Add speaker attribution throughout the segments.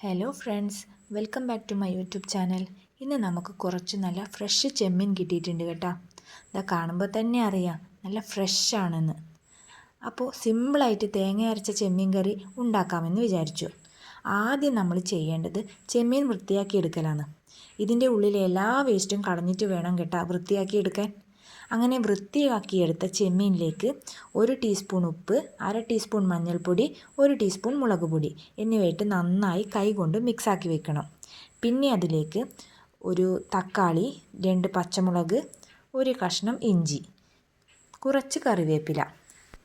Speaker 1: Hello friends welcome back to my YouTube channel ഇന്ന് നമുക്ക് കുറച്ച് നല്ല ഫ്രഷ് ചെമ്മീൻ കിട്ടിയിട്ടുണ്ട് കേട്ടോ. ഇതാ കാണുമ്പോൾ തന്നെ അറിയാം നല്ല ഫ്രഷ് ആണെന്ന്. അപ്പോൾ സിമ്പിളായിട്ട് തേങ്ങ അരച്ച ചെമ്മീൻ കറി ഉണ്ടാക്കാമെന്ന് വിചാരിച്ചു. ആദ്യം നമ്മൾ ചെയ്യേണ്ടത് ചെമ്മീൻ വൃത്തിയാക്കി എടുക്കലാണ്. ഇതിന്റെ ഉള്ളിലെ എല്ലാ വേസ്റ്റും കളഞ്ഞിട്ട് വേണം കേട്ടോ വൃത്തിയാക്കി എടുക്കാൻ. അങ്ങനെ വൃത്തിയാക്കിയെടുത്ത ചെമ്മീനിലേക്ക് ഒരു ടീസ്പൂൺ ഉപ്പ് അര ടീസ്പൂൺ മഞ്ഞൾപ്പൊടി ഒരു ടീസ്പൂൺ മുളക് പൊടി എന്നിവയിട്ട് നന്നായി കൈകൊണ്ട് മിക്സാക്കി വെക്കണം. പിന്നെ അതിലേക്ക് ഒരു തക്കാളി രണ്ട് പച്ചമുളക് ഒരു കഷ്ണം ഇഞ്ചി കുറച്ച് കറിവേപ്പില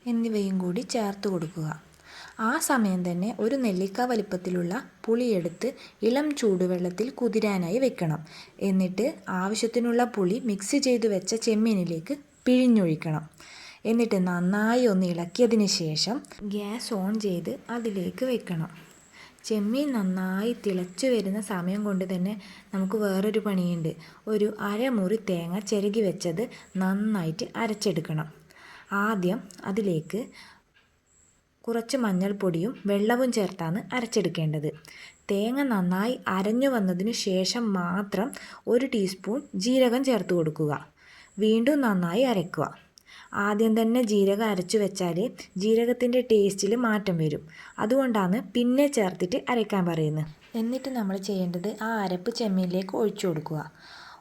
Speaker 1: എന്നിവയും കൂടി ചേർത്ത് കൊടുക്കുക. ആ സമയം തന്നെ ഒരു നെല്ലിക്ക വലിപ്പത്തിലുള്ള പുളിയെടുത്ത് ഇളം ചൂടുവെള്ളത്തിൽ കുതിരാനായി വെക്കണം. എന്നിട്ട് ആവശ്യത്തിനുള്ള പുളി മിക്സ് ചെയ്ത് വെച്ച ചെമ്മീനിലേക്ക് പിഴിഞ്ഞൊഴിക്കണം. എന്നിട്ട് നന്നായി ഒന്ന് ഇളക്കിയതിന് ശേഷം ഗ്യാസ് ഓൺ ചെയ്ത് അതിലേക്ക് വെക്കണം. ചെമ്മീൻ നന്നായി തിളച്ചു വരുന്ന സമയം കൊണ്ട് തന്നെ നമുക്ക് വേറൊരു പണിയുണ്ട്. ഒരു അരമുറി തേങ്ങ ചിരകി വെച്ചത് നന്നായിട്ട് അരച്ചെടുക്കണം. ആദ്യം അതിലേക്ക് കുറച്ച് മഞ്ഞൾപ്പൊടിയും വെള്ളവും ചേർത്താണ് അരച്ചെടുക്കേണ്ടത്. തേങ്ങ നന്നായി അരഞ്ഞു വന്നതിന് ശേഷം മാത്രം ഒരു ടീസ്പൂൺ ജീരകം ചേർത്ത് കൊടുക്കുക. വീണ്ടും നന്നായി അരയ്ക്കുക ആദ്യം തന്നെ ജീരകം അരച്ചു വെച്ചാൽ ജീരകത്തിന്റെ ടേസ്റ്റിൽ മാറ്റം വരും. അതുകൊണ്ടാണ് പിന്നെ ചേർത്തിട്ട് അരയ്ക്കാൻ പറയുന്നത്. എന്നിട്ട് നമ്മൾ ചെയ്യേണ്ടത് ആ അരപ്പ് ചെമ്മീനിലേക്ക് ഒഴിച്ചു കൊടുക്കുക.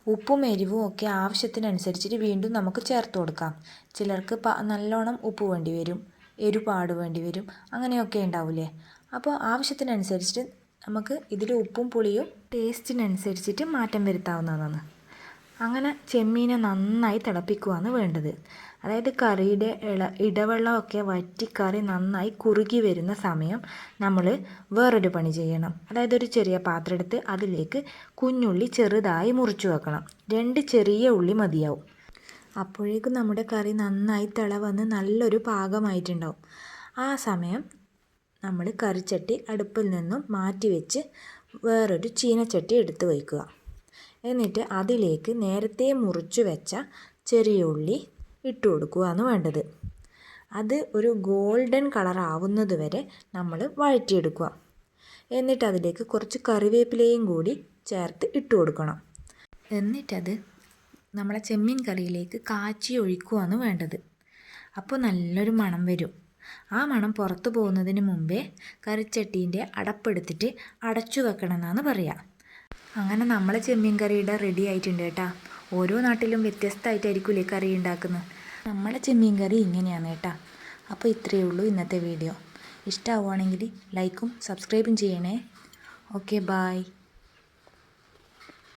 Speaker 1: ഉപ്പും എരിവും ഒക്കെ ആവശ്യത്തിനനുസരിച്ചിട്ട് വീണ്ടും നമുക്ക് ചേർത്ത് കൊടുക്കാം. ചിലർക്ക് നല്ലോണം ഉപ്പ് വേണ്ടി വരും. എരിപാട് വേണ്ടി വരും. അങ്ങനെയൊക്കെ ഉണ്ടാവില്ലേ അപ്പോൾ ആവശ്യത്തിനനുസരിച്ചിട്ട് നമുക്ക് ഇതിൽ ഉപ്പും പുളിയും ടേസ്റ്റിനനുസരിച്ചിട്ട് മാറ്റം വരുത്താവുന്നതാണ്. അങ്ങനെ ചെമ്മീനെ നന്നായി തിളപ്പിക്കുകയാണ് വേണ്ടത്. അതായത് കറിയുടെ ഇള ഇടവെള്ളമൊക്കെ വറ്റി കറി നന്നായി കുറുകി വരുന്ന സമയം നമ്മൾ വേറൊരു പണി ചെയ്യണം. അതായത് ഒരു ചെറിയ പാത്രം എടുത്ത് അതിലേക്ക് കുഞ്ഞുള്ളി ചെറുതായി മുറിച്ചു വെക്കണം. രണ്ട് ചെറിയ ഉള്ളി മതിയാവും. അപ്പോഴേക്കും നമ്മുടെ കറി നന്നായി തിള വന്ന് നല്ലൊരു പാകമായിട്ടുണ്ടാവും. ആ സമയം നമ്മൾ കറിച്ചട്ടി അടുപ്പിൽ നിന്നും മാറ്റി വെച്ച് വേറൊരു ചീനച്ചട്ടി എടുത്ത് വയ്ക്കുക. എന്നിട്ട് അതിലേക്ക് നേരത്തെ മുറിച്ചു വെച്ച ചെറിയ ഉള്ളി ഇട്ട് കൊടുക്കുകയാണ് വേണ്ടത്. അത് ഒരു ഗോൾഡൻ കളർ ആവുന്നത് വരെ നമ്മൾ വഴറ്റിയെടുക്കുക. എന്നിട്ട് അതിലേക്ക് കുറച്ച് കറിവേപ്പിലയും കൂടി ചേർത്ത് ഇട്ട് കൊടുക്കണം. എന്നിട്ടത് നമ്മളെ ചെമ്മീൻ കറിയിലേക്ക് കാച്ചി ഒഴിക്കുകയാണ് വേണ്ടത്. അപ്പോൾ നല്ലൊരു മണം വരും. ആ മണം പുറത്തു പോകുന്നതിന് മുമ്പേ കറിച്ചട്ടീന്റെ അടപ്പെടുത്തിട്ട് അടച്ചു വെക്കണം എന്നാണ് പറയുക അങ്ങനെ നമ്മളെ ചെമ്മീൻ കറിയുടെ റെഡി ആയിട്ടുണ്ട് കേട്ടാ. ഓരോ നാട്ടിലും വ്യത്യസ്തമായിട്ടായിരിക്കില്ലേ കറി ഉണ്ടാക്കുന്നത്. നമ്മളെ ചെമ്മീൻ കറി ഇങ്ങനെയാണ് കേട്ടാ. അപ്പോൾ ഇത്രയേ ഉള്ളൂ ഇന്നത്തെ വീഡിയോ. ഇഷ്ടമാവുകയാണെങ്കിൽ ലൈക്കും സബ്സ്ക്രൈബും ചെയ്യണേ. Okay bye